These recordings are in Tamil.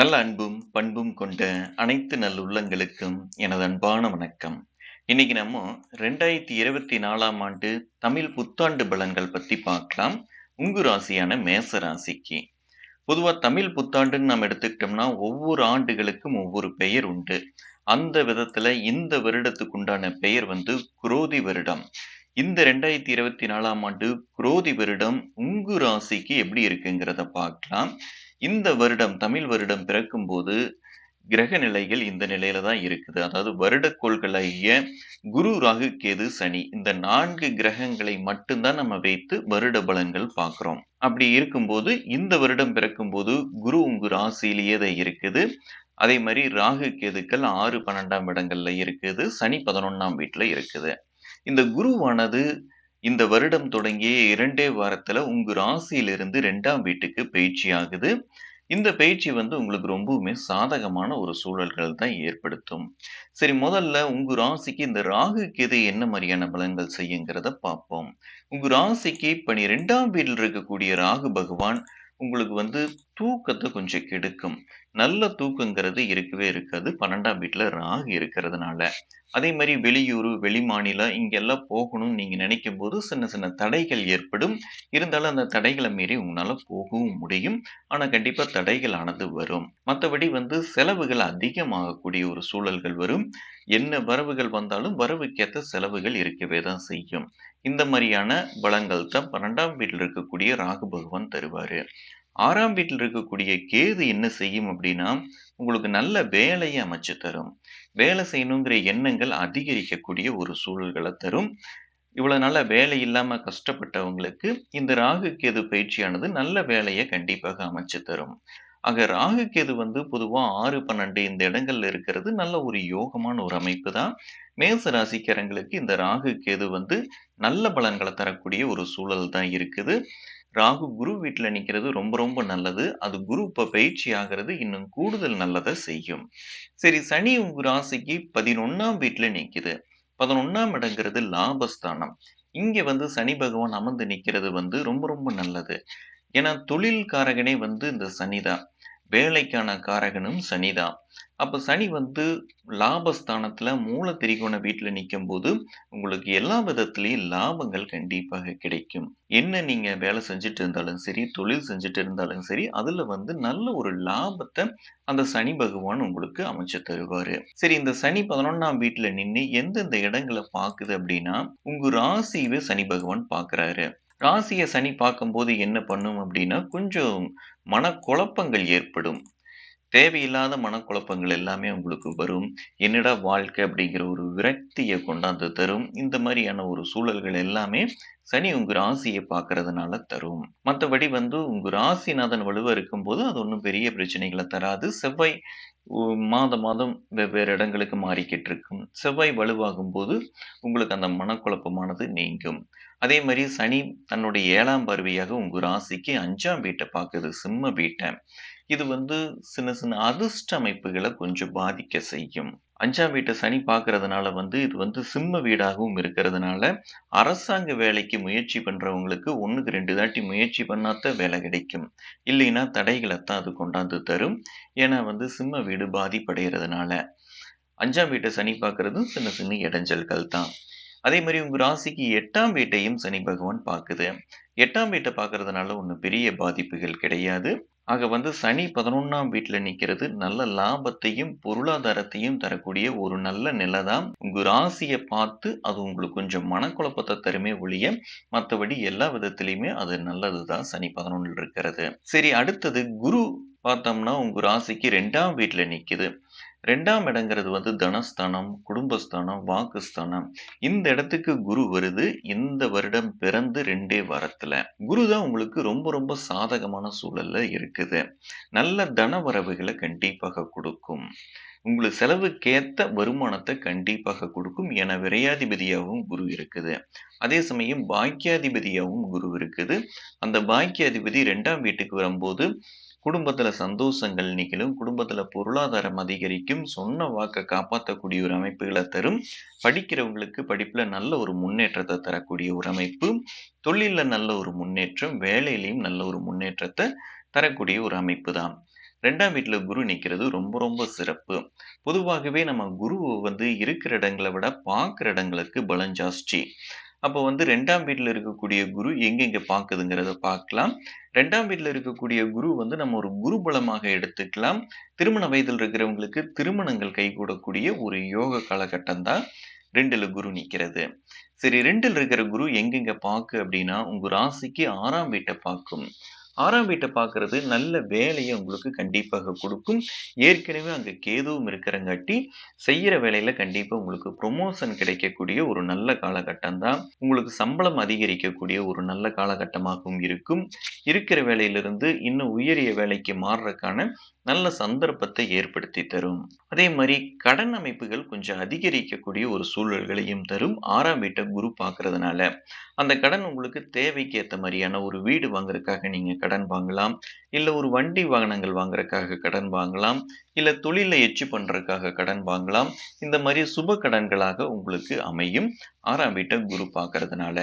நல்ல அன்பும் பண்பும் கொண்ட அனைத்து நல்லுள்ளங்களுக்கும் எனது அன்பான வணக்கம். இன்னைக்கு நம்ம ரெண்டாயிரத்தி இருபத்தி நாலாம் ஆண்டு தமிழ் புத்தாண்டு பலன்கள் பத்தி பார்க்கலாம். உங்கு ராசியான மேச ராசிக்கு. பொதுவா தமிழ் புத்தாண்டுன்னு நம்ம எடுத்துக்கிட்டோம்னா ஒவ்வொரு ஆண்டுகளுக்கும் ஒவ்வொரு பெயர் உண்டு. அந்த விதத்துல இந்த வருடத்துக்கு உண்டான பெயர் வந்து குரோதி வருடம். இந்த ரெண்டாயிரத்தி இருபத்தி நாலாம் ஆண்டு குரோதி வருடம் உங்கு ராசிக்கு எப்படி இருக்குங்கிறத பார்க்கலாம். இந்த வருடம் தமிழ் வருடம் பிறக்கும் போது கிரக நிலைகள் இந்த நிலையில தான் இருக்குது. அதாவது வருடக்கோள்களாகிய குரு ராகு கேது சனி இந்த நான்கு கிரகங்களை மட்டும்தான் நம்ம வைத்து வருட பலன்கள் பார்க்குறோம். அப்படி இருக்கும்போது இந்த வருடம் பிறக்கும் போது குரு உங்க ராசியிலேயே தான் இருக்குது. அதே மாதிரி ராகு கேதுக்கள் ஆறு பன்னெண்டாம் இடங்கள்ல இருக்குது. சனி பதினொன்னாம் வீட்டில் இருக்குது. இந்த குருவானது இந்த வருடம் தொடங்கிய இரண்டே வாரத்துல உங்க ராசியிலிருந்து ரெண்டாம் வீட்டுக்கு பயிற்சி ஆகுது. இந்த பயிற்சி வந்து உங்களுக்கு ரொம்பவுமே சாதகமான ஒரு சூழல்கள் தான் ஏற்படுத்தும். சரி முதல்ல உங்க ராசிக்கு இந்த ராகு கேது என்ன மாதிரியான பலன்கள் செய்யுங்கிறத பார்ப்போம். உங்க ராசிக்கு பனிரெண்டாம் வீட்டில் இருக்கக்கூடிய ராகு பகவான் உங்களுக்கு வந்து தூக்கத்தை கொஞ்சம் கெடுக்கும். நல்ல தூக்கங்கிறது இருக்கவே இருக்காது. பன்னெண்டாம் வீட்டில் ராகு இருக்கிறதுனால. அதே மாதிரி வெளியூர் வெளி மாநிலம் இங்கெல்லாம் போகணும்னு நீங்க நினைக்கும் போது சின்ன சின்ன தடைகள் ஏற்படும். இருந்தாலும் அந்த தடைகளை மீறி உங்களால போகவும் முடியும். ஆனா கண்டிப்பா தடைகளானது வரும். மற்றபடி வந்து செலவுகள் அதிகமாகக்கூடிய ஒரு சூழல்கள் வரும். என்ன வரவுகள் வந்தாலும் வரவுக்கேற்ற செலவுகள் இருக்கவே தான் செய்யும். இந்த மாதிரியான பலங்கள் தான் பன்னெண்டாம் வீட்டில் இருக்கக்கூடிய ராகு பகவான் தருவாரு. ஆறாம் வீட்டில் இருக்கக்கூடிய கேது என்ன செய்யும் அப்படின்னா உங்களுக்கு நல்ல வேலையை அமைச்சு தரும். வேலை செய்யணுங்கிற எண்ணங்கள் அதிகரிக்கக்கூடிய ஒரு சூழல்களை தரும். இவ்வளவு நல்ல வேலை இல்லாம கஷ்டப்பட்டவங்களுக்கு இந்த ராகு கேது பயிற்சியானது நல்ல வேலையை கண்டிப்பாக அமைச்சு தரும். ஆக ராகு கேது வந்து பொதுவா ஆறு பன்னெண்டு இந்த இடங்கள்ல இருக்கிறது நல்ல ஒரு யோகமான ஒரு அமைப்பு தான். மேச ராசிக்காரங்களுக்கு இந்த ராகு கேது வந்து நல்ல பலன்களை தரக்கூடிய ஒரு சூழல் தான் இருக்குது. ராகு குரு வீட்டுல நிக்கிறது ரொம்ப ரொம்ப நல்லது. அது குரு இப்போ பயிற்சி ஆகிறது இன்னும் கூடுதல் நல்லதை செய்யும். சரி சனி உங்க ராசிக்கு பதினொன்னாம் வீட்டுல நிக்குது. பதினொன்னாம் இடங்கிறது லாபஸ்தானம். இங்க வந்து சனி பகவான் அமர்ந்து நிக்கிறது வந்து ரொம்ப ரொம்ப நல்லது. ஏன்னா தொழில் காரகனே வந்து இந்த சனிதான். வேலைக்கான காரகனும் சனிதான். அப்ப சனி வந்து லாபஸ்தானத்துல மூல திரிகோண வீட்டுல நிற்கும் போது உங்களுக்கு எல்லா விதத்திலையும் லாபங்கள் கண்டிப்பாக கிடைக்கும். என்ன நீங்க வேலை செஞ்சுட்டு இருந்தாலும் சரி தொழில் செஞ்சுட்டு இருந்தாலும் சரி அதுல வந்து நல்ல ஒரு லாபத்தை அந்த சனி பகவான் உங்களுக்கு அமைச்சு தருவாரு. சரி இந்த சனி பதினொன்னாம் வீட்டுல நின்று எந்தெந்த இடங்களை பாக்குது அப்படின்னா உங்க ராசியவே சனி பகவான் பாக்குறாரு ராசியை சனி பார்க்கும்போது என்ன பண்ணும் அப்படின்னா கொஞ்சம் மனக்குழப்பங்கள் ஏற்படும். தேவையில்லாத மனக்குழப்பங்கள் எல்லாமே உங்களுக்கு வரும். என்னடா வாழ்க்கை அப்படிங்கிற ஒரு விரக்தியை கொண்டாந்து தரும். இந்த மாதிரியான ஒரு சூழல்கள் எல்லாமே சனி உங்க ராசியை பார்க்கறதுனால தரும். மற்றபடி வந்து உங்க ராசிநாதன் வலுவாக இருக்கும்போது அது ஒன்றும் பெரிய பிரச்சனைகளை தராது. செவ்வாய் மாத மாதம் வெவ்வேறு இடங்களுக்கு மாறிக்கிட்டு இருக்கும். செவ்வாய் வலுவாகும் போது உங்களுக்கு அந்த மனக்குழப்பமானது நீங்கும். அதே மாதிரி சனி தன்னுடைய ஏழாம் பார்வையாக உங்கள் ராசிக்கு அஞ்சாம் வீட்டை பார்க்குது சிம்ம வீட்டை. இது வந்து சின்ன சின்ன அதிர்ஷ்ட அமைப்புகளை கொஞ்சம் பாதிக்க செய்யும். அஞ்சாம் வீட்டை சனி பார்க்கறதுனால வந்து இது வந்து சிம்ம வீடாகவும் இருக்கிறதுனால அரசாங்க வேலைக்கு முயற்சி பண்ணுறவங்களுக்கு ஒன்றுக்கு ரெண்டு தாட்டி முயற்சி பண்ணாத வேலை கிடைக்கும். இல்லைன்னா தடைகளை தான் அது கொண்டாந்து தரும். ஏன்னா வந்து சிம்ம வீடு பாதிப்படைகிறதுனால அஞ்சாம் வீட்டை சனி பார்க்கறதும் சின்ன சின்ன இடைஞ்சல்கள் தான். அதே மாதிரி உங்க ராசிக்கு எட்டாம் வீட்டையும் சனி பகவான் பார்க்குது. எட்டாம் வீட்டை பார்க்கறதுனால ஒன்றும் பெரிய பாதிப்புகள் கிடையாது. ஆக வந்து சனி பதினொன்னாம் வீட்டுல நிக்கிறது நல்ல லாபத்தையும் பொருளாதாரத்தையும் தரக்கூடிய ஒரு நல்ல நிலை தான் உங்க ராசியை பார்த்து அது உங்களுக்கு கொஞ்சம் மனக்குழப்பத்தை தருமே ஒழிய மற்றபடி எல்லா விதத்திலையுமே அது நல்லதுதான் சனி பதினொன்றில் இருக்கிறது. சரி அடுத்தது குரு பார்த்தோம்னா உங்க ராசிக்கு ரெண்டாம் வீட்டுல நிக்குது. ரெண்டாம் இடங்கிறது வந்து தனஸ்தானம் குடும்பஸ்தானம் வாக்குஸ்தானம். இந்த இடத்துக்கு குரு வருது. இந்த வருடம் பிறந்து ரெண்டே வாரத்துல. குரு தான் உங்களுக்கு ரொம்ப ரொம்ப சாதகமான சூழல்ல இருக்குது. நல்ல தன வரவுகளை கண்டிப்பாக கொடுக்கும். உங்களுக்கு செலவுக்கேத்த வருமானத்தை கண்டிப்பாக கொடுக்கும். என விரையாதிபதியாகவும் குரு இருக்குது. அதே சமயம் பாக்கியாதிபதியாகவும் குரு இருக்குது. அந்த பாக்கியாதிபதி ரெண்டாம் வீட்டுக்கு வரும்போது குடும்பத்துல சந்தோஷங்கள் நிகழும் குடும்பத்துல பொருளாதாரம் அதிகரிக்கும் சொன்ன வாக்கை காப்பாற்றக்கூடிய ஒரு அமைப்புகளை தரும் படிக்கிறவங்களுக்கு படிப்புல நல்ல ஒரு முன்னேற்றத்தை தரக்கூடிய ஒரு அமைப்பு தொழில்ல நல்ல ஒரு முன்னேற்றம் வேலையிலையும் நல்ல ஒரு முன்னேற்றத்தை தரக்கூடிய ஒரு அமைப்பு தான் ரெண்டாம் வீட்டில் குரு நிக்கிறது ரொம்ப ரொம்ப சிறப்பு. பொதுவாகவே நம்ம குருவை வந்து இருக்கிற இடங்கள விட பார்க்குற இடங்களுக்கு பலம் ஜாஸ்தி. அப்போ வந்து ரெண்டாம் வீட்டில் இருக்கக்கூடிய குரு எங்கெங்க பார்க்குதுங்கிறத பார்க்கலாம். ரெண்டாம் வீட்டில் இருக்கக்கூடிய குரு வந்து நம்ம ஒரு குரு பலமாக எடுத்துக்கலாம். திருமண வயதில் இருக்கிறவங்களுக்கு திருமணங்கள் கைகூடக்கூடிய ஒரு யோக காலகட்டம் தான் ரெண்டுல குரு நிக்கிறது. சரி ரெண்டில் இருக்கிற குரு எங்கெங்க பாக்கு அப்படின்னா, உங்க ராசிக்கு 6ஆம் வீட்ட பாக்கும். ஆறாம் வீட்டை பார்க்கறது நல்ல வேலையை உங்களுக்கு கண்டிப்பாக கொடுக்கும் ஏற்கனவே அங்கே கேதுவும் இருக்கிறங்காட்டி, செய்கிற வேலையில் கண்டிப்பாக உங்களுக்கு ப்ரொமோஷன் கிடைக்கக்கூடிய ஒரு நல்ல காலகட்டம் தான். உங்களுக்கு சம்பளம் அதிகரிக்கக்கூடிய ஒரு நல்ல காலகட்டமாகவும் இருக்கும். இருக்கிற வேலையிலிருந்து இன்னும் உயரிய வேலைக்கு மாறுறதுக்கான நல்ல சந்தர்ப்பத்தை ஏற்படுத்தி தரும். அதே மாதிரி கடன் அமைப்புகள் கொஞ்சம் அதிகரிக்கக்கூடிய ஒரு சூழல்களையும் தரும். ஆறாம் வீட்டை குரு பார்க்கறதுனால அந்த கடன் உங்களுக்கு தேவைக்கு ஏற்ற மாதிரியான ஒரு வீடு வாங்குறதுக்காக நீங்க கடன் வாங்கலாம். இல்ல ஒரு வண்டி வாகனங்கள் வாங்குறதுக்காக கடன் வாங்கலாம். இல்ல தொழிலை எச்சு பண்றதுக்காக கடன் வாங்கலாம். இந்த மாதிரி சுப கடன்களாக உங்களுக்கு அமையும். ஆறாம் வீட்டை குரு பார்க்கறதுனால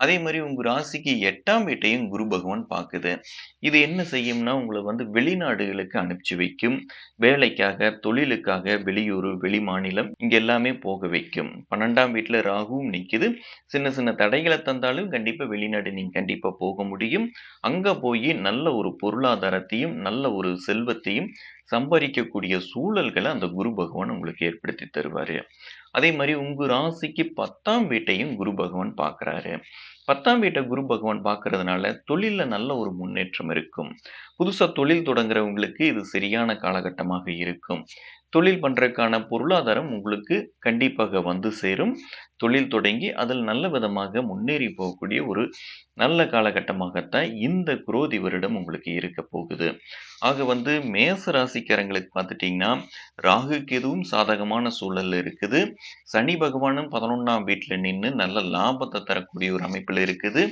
அதே மாதிரி உங்க ராசிக்கு எட்டாம் வீட்டையும் குரு பகவான் பார்க்குது இது என்ன செய்யும்னா, உங்களை வந்து வெளிநாடுகளுக்கு அனுப்பிச்சு வைக்கும். வேலைக்காக, தொழிலுக்காக வெளியூர் வெளி மாநிலம் இங்க எல்லாமே போக வைக்கும். பன்னெண்டாம் வீட்டில் ராகுவும் நிக்குது. சின்ன சின்ன தடைகளை தந்தாலும் கண்டிப்பா வெளிநாடு நீங்க கண்டிப்பா போக முடியும். அங்க போய் நல்ல ஒரு பொருளாதாரத்தையும், நல்ல ஒரு செல்வத்தையும் சம்பாதிக்கக்கூடிய சூழல்களை அந்த குரு பகவான் உங்களுக்கு ஏற்படுத்தி தருவாரு. அதே மாதிரி உங்க ராசிக்கு 10ஆம் வீட்டையும் குரு பகவான் பார்க்கிறாரு. பத்தாம் வீட்டை குரு பகவான் பார்க்கறதுனால தொழில்ல நல்ல ஒரு முன்னேற்றம் இருக்கும். புதுசா தொழில் தொடங்குறவங்களுக்கு இது சரியான காலகட்டமாக இருக்கும். தொழில் பண்றதுக்கான பொருளாதாரம் உங்களுக்கு கண்டிப்பாக வந்து சேரும். தொழில் தொடங்கி அதில் நல்ல விதமாக முன்னேறி போகக்கூடிய ஒரு நல்ல காலகட்டமாகத்தான் இந்த குரோதி வருடம் உங்களுக்கு இருக்க போகுது. ஆக வந்து மேச ராசிக்காரங்களுக்கு பார்த்துட்டிங்கன்னா ராகுக்கு எதுவும் சாதகமான சூழல் இருக்குது. சனி பகவானும் பதினொன்றாம் வீட்டில் நின்று நல்ல லாபத்தை தரக்கூடிய ஒரு அமைப்பில் இருக்குது.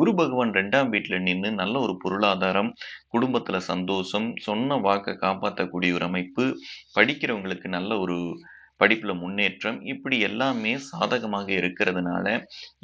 குரு பகவான் ரெண்டாம் வீட்டில் நின்று நல்ல ஒரு பொருளாதாரம், குடும்பத்தில் சந்தோஷம், சொன்ன வாக்கை காப்பாற்றக்கூடிய ஒரு அமைப்பு, படிக்கிறவங்களுக்கு நல்ல ஒரு படிப்பில் முன்னேற்றம், இப்படி எல்லாமே சாதகமாக இருக்கிறதுனால,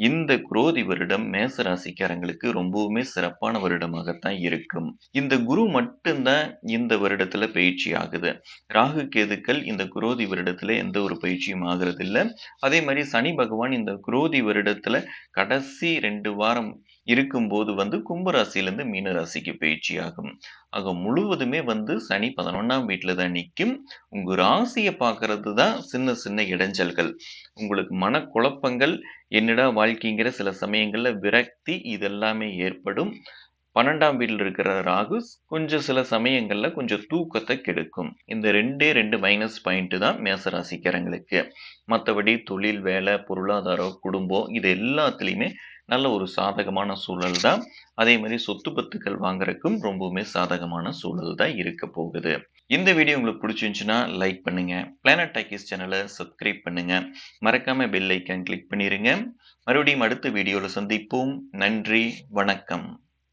இந்த குரோதி வருடம் மேச ராசிக்காரங்களுக்கு ரொம்பவுமே சிறப்பான வருடமாகத்தான் இருக்கும். இந்த குரு மட்டும்தான் இந்த வருடத்தில் பயிற்சி ஆகுது. ராகு, கேதுக்கள் இந்த குரோதி வருடத்தில் எந்த ஒரு பயிற்சியும் ஆகுறதில்ல. அதே மாதிரி சனி பகவான் இந்த குரோதி வருடத்தில் கடைசி ரெண்டு வாரம் இருக்கும்போது வந்து கும்பராசியிலேருந்து மீன ராசிக்கு பயிற்சி ஆகும். ஆக முழுவதுமே வந்து சனி பதினொன்றாம் வீட்டில் தான் நிற்கும் உங்கள் ராசியை பார்க்கறது தான் சின்ன சின்ன இடைஞ்சல்கள். உங்களுக்கு மனக்குழப்பங்கள், என்னடா வாழ்க்கைங்கிற சில சமயங்களில் விரக்தி இதெல்லாமே ஏற்படும். பன்னெண்டாம் வீட்டில் இருக்கிற ராகு கொஞ்சம் சில சமயங்களில் கொஞ்சம் தூக்கத்தை கெடுக்கும். இந்த 2டே 2 மைனஸ் பாயிண்ட்டு தான் மேச மற்றபடி தொழில், வேலை, பொருளாதாரம், குடும்பம் இது எல்லாத்துலேயுமே நல்ல ஒரு சாதகமான சூழல் தான். அதே மாதிரி சொத்து பத்துக்கள் வாங்குறதுக்கும் ரொம்பவுமே சாதகமான சூழல் தான் இருக்க போகுது. இந்த வீடியோ உங்களுக்கு பிடிச்சிருந்துச்சுன்னா லைக் பண்ணுங்க. பிளானட் டாக்கீஸ் சேனலை சப்ஸ்கிரைப் பண்ணுங்க. மறக்காம பெல் ஐகான் கிளிக் பண்ணிருங்க. மறுபடியும் அடுத்த வீடியோவில் சந்திப்போம். நன்றி, வணக்கம்.